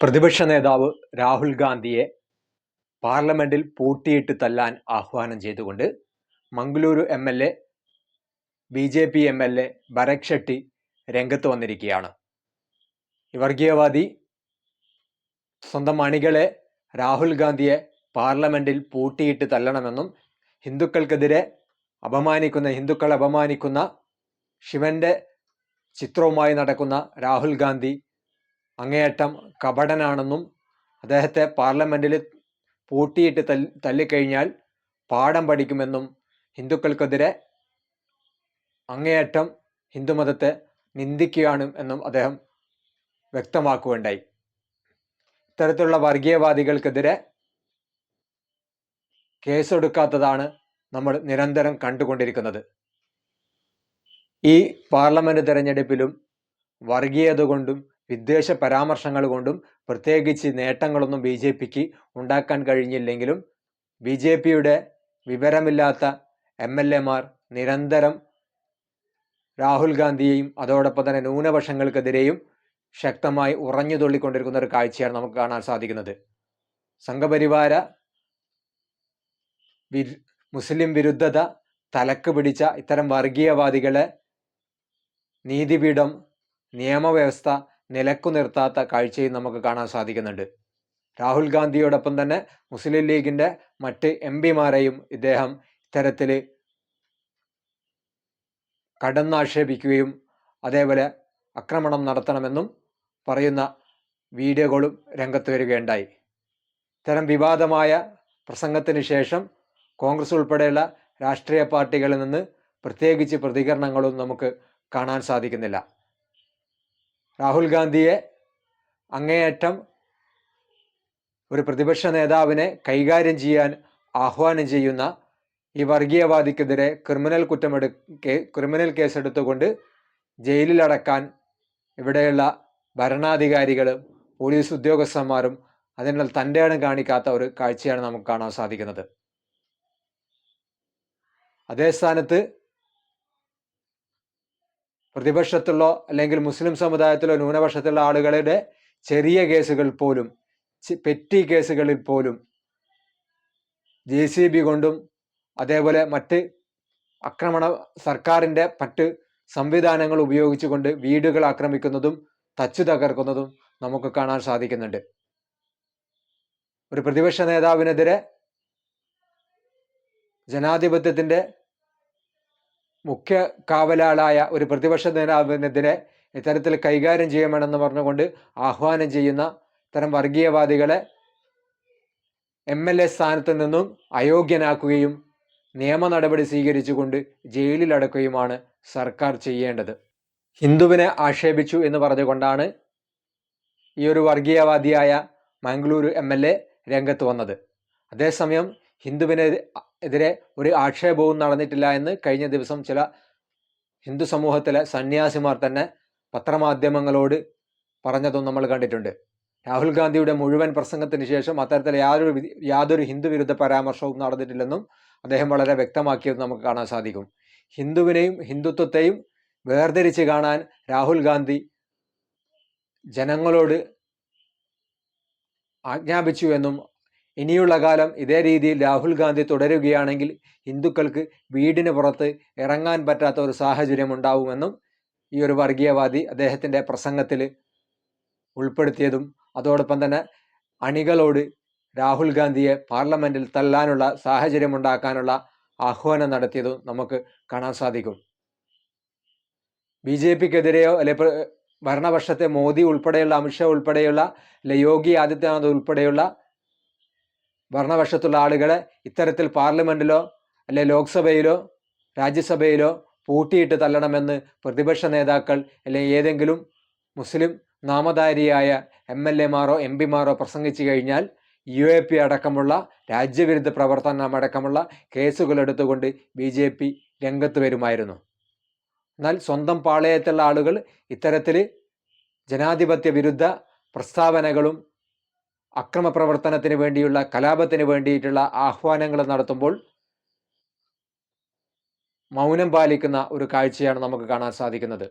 പ്രതിപക്ഷ നേതാവ് രാഹുൽ ഗാന്ധിയെ പാർലമെന്റിൽ പൂട്ടിയിട്ട് തല്ലാൻ ആഹ്വാനം ചെയ്തുകൊണ്ട് Mangaluru M L A B J P M L A Bharath Shetty രംഗത്ത് വന്നിരിക്കുകയാണ്. വർഗീയവാദി സ്വന്തം അണികളെ രാഹുൽ ഗാന്ധിയെ പാർലമെന്റിൽ പൂട്ടിയിട്ട് തല്ലണമെന്നും ഹിന്ദുക്കൾക്കെതിരെ അപമാനിക്കുന്ന ഹിന്ദുക്കളെ അപമാനിക്കുന്ന ശിവന്റെ ചിത്രവുമായി നടക്കുന്ന രാഹുൽ ഗാന്ധി അങ്ങേയറ്റം കപടനാണെന്നും അദ്ദേഹത്തെ പാർലമെന്റിൽ പൂട്ടിയിട്ട് തല്ലി തല്ലിക്കഴിഞ്ഞാൽ പാഠം പഠിക്കുമെന്നും ഹിന്ദുക്കൾക്കെതിരെ അങ്ങേയറ്റം ഹിന്ദുമതത്തെ നിന്ദിക്കുകയാണ് എന്നും അദ്ദേഹം വ്യക്തമാക്കുകയുണ്ടായി. ഇത്തരത്തിലുള്ള വർഗീയവാദികൾക്കെതിരെ കേസെടുക്കാത്തതാണ് നമ്മൾ നിരന്തരം കണ്ടുകൊണ്ടിരിക്കുന്നത്. ഈ പാർലമെന്റ് തെരഞ്ഞെടുപ്പിലും വർഗീയത കൊണ്ടും വിദ്വേഷ പരാമർശങ്ങൾ കൊണ്ടും പ്രത്യേകിച്ച് നേട്ടങ്ങളൊന്നും ബി ജെ പിക്ക് ഉണ്ടാക്കാൻ കഴിഞ്ഞില്ലെങ്കിലും ബി ജെ പിയുടെ വിവരമില്ലാത്ത എം എൽ എമാർ നിരന്തരം രാഹുൽ ഗാന്ധിയെയും അതോടൊപ്പം തന്നെ ന്യൂനപക്ഷങ്ങൾക്കെതിരെയും ശക്തമായി ഉറഞ്ഞു തുള്ളിക്കൊണ്ടിരിക്കുന്ന ഒരു കാഴ്ചയാണ് നമുക്ക് കാണാൻ സാധിക്കുന്നത്. സംഘപരിവാര വി മുസ്ലിം വിരുദ്ധത തലക്ക് പിടിച്ച ഇത്തരം വർഗീയവാദികളെ നീതിപീഠം നിയമവ്യവസ്ഥ നിലക്കു നിർത്താത്ത കാഴ്ചയും നമുക്ക് കാണാൻ സാധിക്കുന്നുണ്ട്. രാഹുൽ ഗാന്ധിയോടൊപ്പം തന്നെ മുസ്ലിം ലീഗിന്റെ മറ്റ് എം പിമാരെയും ഇദ്ദേഹം ഇത്തരത്തിൽ കടന്നാക്ഷേപിക്കുകയും അതേപോലെ ആക്രമണം നടത്തണമെന്നും പറയുന്ന വീഡിയോകളും രംഗത്ത് വരികയുണ്ടായി. ഇത്തരം വിവാദമായ പ്രസംഗത്തിന് ശേഷം കോൺഗ്രസ് ഉൾപ്പെടെയുള്ള രാഷ്ട്രീയ പാർട്ടികളിൽ നിന്ന് പ്രത്യേകിച്ച് പ്രതികരണങ്ങളും നമുക്ക് കാണാൻ സാധിക്കുന്നില്ല. രാഹുൽ ഗാന്ധിയെ അങ്ങേയറ്റം ഒരു പ്രതിപക്ഷ നേതാവിനെ കൈകാര്യം ചെയ്യാൻ ആഹ്വാനം ചെയ്യുന്ന ഈ വർഗീയവാദിക്കെതിരെ ക്രിമിനൽ കുറ്റമെടു ക്രിമിനൽ കേസെടുത്തുകൊണ്ട് ജയിലിലടക്കാൻ ഇവിടെയുള്ള ഭരണാധികാരികളും പോലീസ് ഉദ്യോഗസ്ഥന്മാരും അതിനുള്ള തന്റെ കാണിക്കാത്ത ഒരു കാഴ്ചയാണ് നമുക്ക് കാണാൻ സാധിക്കുന്നത്. അതേ സ്ഥാനത്ത് പ്രതിപക്ഷത്തുള്ള അല്ലെങ്കിൽ മുസ്ലിം സമുദായത്തിലോ ന്യൂനപക്ഷത്തിലുള്ള ആളുകളുടെ ചെറിയ കേസുകൾ പോലും പെറ്റി കേസുകളിൽ പോലും ജെ സി ബി കൊണ്ടും അതേപോലെ മറ്റ് ആക്രമണ സർക്കാരിന്റെ മറ്റ് സംവിധാനങ്ങൾ ഉപയോഗിച്ചുകൊണ്ട് വീടുകൾ ആക്രമിക്കുന്നതും തച്ചു തകർക്കുന്നതും നമുക്ക് കാണാൻ സാധിക്കുന്നുണ്ട്. ഒരു പ്രതിപക്ഷ നേതാവിനെതിരെ ജനാധിപത്യത്തിന്റെ മുഖ്യ കാവലാളായ ഒരു പ്രതിപക്ഷ നേതാവിനെതിരെ ഇത്തരത്തിൽ കൈകാര്യം ചെയ്യണമെന്ന് പറഞ്ഞുകൊണ്ട് ആഹ്വാനം ചെയ്യുന്ന ഇത്തരം വർഗീയവാദികളെ എം എൽ എ സ്ഥാനത്ത് നിന്നും അയോഗ്യനാക്കുകയും നിയമ നടപടി സ്വീകരിച്ചുകൊണ്ട് ജയിലിലടക്കുകയുമാണ് സർക്കാർ ചെയ്യേണ്ടത്. ഹിന്ദുവിനെ ആക്ഷേപിച്ചു എന്ന് പറഞ്ഞുകൊണ്ടാണ് ഈ ഒരു വർഗീയവാദിയായ മംഗളൂരു എം എൽ എ രംഗത്ത് വന്നത്. അതേസമയം ഹിന്ദുവിനെ എതിരെ ഒരു ആക്ഷേപവും നടന്നിട്ടില്ല എന്ന് കഴിഞ്ഞ ദിവസം ചില ഹിന്ദു സമൂഹത്തിലെ സന്യാസിമാർ തന്നെ പത്രമാധ്യമങ്ങളോട് പറഞ്ഞതും നമ്മൾ കണ്ടിട്ടുണ്ട്. രാഹുൽ ഗാന്ധിയുടെ മുഴുവൻ പ്രസംഗത്തിന് ശേഷം അത്തരത്തിൽ യാതൊരു യാതൊരു ഹിന്ദു വിരുദ്ധ പരാമർശവും നടന്നിട്ടില്ലെന്നും അദ്ദേഹം വളരെ വ്യക്തമാക്കിയത് നമുക്ക് കാണാൻ സാധിക്കും. ഹിന്ദുവിനെയും ഹിന്ദുത്വത്തെയും വേർതിരിച്ച് കാണാൻ രാഹുൽ ഗാന്ധി ജനങ്ങളോട് ആജ്ഞാപിച്ചു എന്നും ഇനിയുള്ള കാലം ഇതേ രീതിയിൽ രാഹുൽ ഗാന്ധി തുടരുകയാണെങ്കിൽ ഹിന്ദുക്കൾക്ക് വീടിന് പുറത്ത് ഇറങ്ങാൻ പറ്റാത്ത ഒരു സാഹചര്യം ഉണ്ടാവുമെന്നും ഈ ഒരു വർഗീയവാദി അദ്ദേഹത്തിന്റെ പ്രസംഗത്തിൽ ഉൾപ്പെടുത്തിയതും അതോടൊപ്പം തന്നെ അണികളോട് രാഹുൽ ഗാന്ധിയെ പാർലമെന്റിൽ തല്ലാനുള്ള സാഹചര്യം ഉണ്ടാക്കാനുള്ള ആഹ്വാനം നടത്തിയതും നമുക്ക് കാണാൻ സാധിക്കും. ബി ജെ പിക്കെതിരെയോ അല്ലെ ഭരണപക്ഷത്തെ മോദി ഉൾപ്പെടെയുള്ള അമിത്ഷാ ഉൾപ്പെടെയുള്ള അല്ലെ യോഗി ആദിത്യനാഥ് ഉൾപ്പെടെയുള്ള ഭരണപക്ഷത്തുള്ള ആളുകളെ ഇത്തരത്തിൽ പാർലമെന്റിലോ അല്ലെ ലോക്സഭയിലോ രാജ്യസഭയിലോ പൂട്ടിയിട്ട് തള്ളണമെന്ന് പ്രതിപക്ഷ നേതാക്കൾ അല്ലെങ്കിൽ ഏതെങ്കിലും മുസ്ലിം നാമധാരിയായ എം എൽ എമാരോ എം പിമാരോ പ്രസംഗിച്ചു കഴിഞ്ഞാൽ യു എ പി അടക്കമുള്ള രാജ്യവിരുദ്ധ പ്രവർത്തനം അടക്കമുള്ള കേസുകൾ എടുത്തുകൊണ്ട് ബി ജെ പി രംഗത്ത് വരുമായിരുന്നു. എന്നാൽ സ്വന്തം പാളയത്തുള്ള ആളുകൾ ഇത്തരത്തിൽ ജനാധിപത്യ വിരുദ്ധ പ്രസ്താവനകളും അക്രമ പ്രവർത്തനത്തിന് വേണ്ടിയുള്ള കലാപത്തിന് വേണ്ടിയിട്ടുള്ള ആഹ്വാനങ്ങൾ നടത്തുമ്പോൾ മൗനം പാലിക്കുന്ന ഒരു കാഴ്ചയാണ് നമുക്ക് കാണാൻ സാധിക്കുന്നത്.